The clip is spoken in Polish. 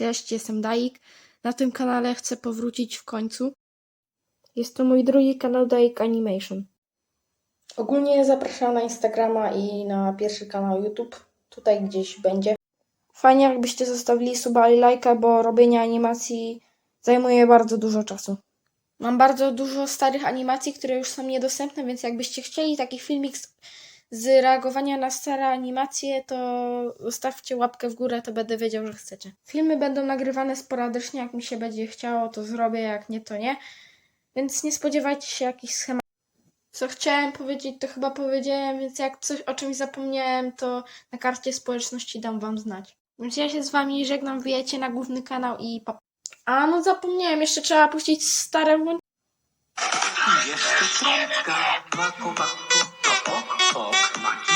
Cześć, jestem Daik. Na tym kanale chcę powrócić w końcu. Jest to mój drugi kanał Daik Animation. Ogólnie zapraszam na Instagrama i na pierwszy kanał YouTube. Tutaj gdzieś będzie. Fajnie jakbyście zostawili suba i lajka, bo robienie animacji zajmuje bardzo dużo czasu. Mam bardzo dużo starych animacji, które już są niedostępne, więc jakbyście chcieli taki filmik z, reagowania na stare animacje, to zostawcie łapkę w górę, to będę wiedział, że chcecie. Filmy będą nagrywane sporadycznie, jak mi się będzie chciało, to zrobię, jak nie, to nie. Więc nie spodziewajcie się jakichś schematów. Co chciałem powiedzieć, to chyba powiedziałem, więc jak coś o czymś zapomniałem, to na karcie społeczności dam wam znać. Więc ja się z wami żegnam, wyjecie na główny kanał i pa. A no zapomniałem, jeszcze trzeba puścić stare włączenie. Jeszcze trąbka, makowa, fog.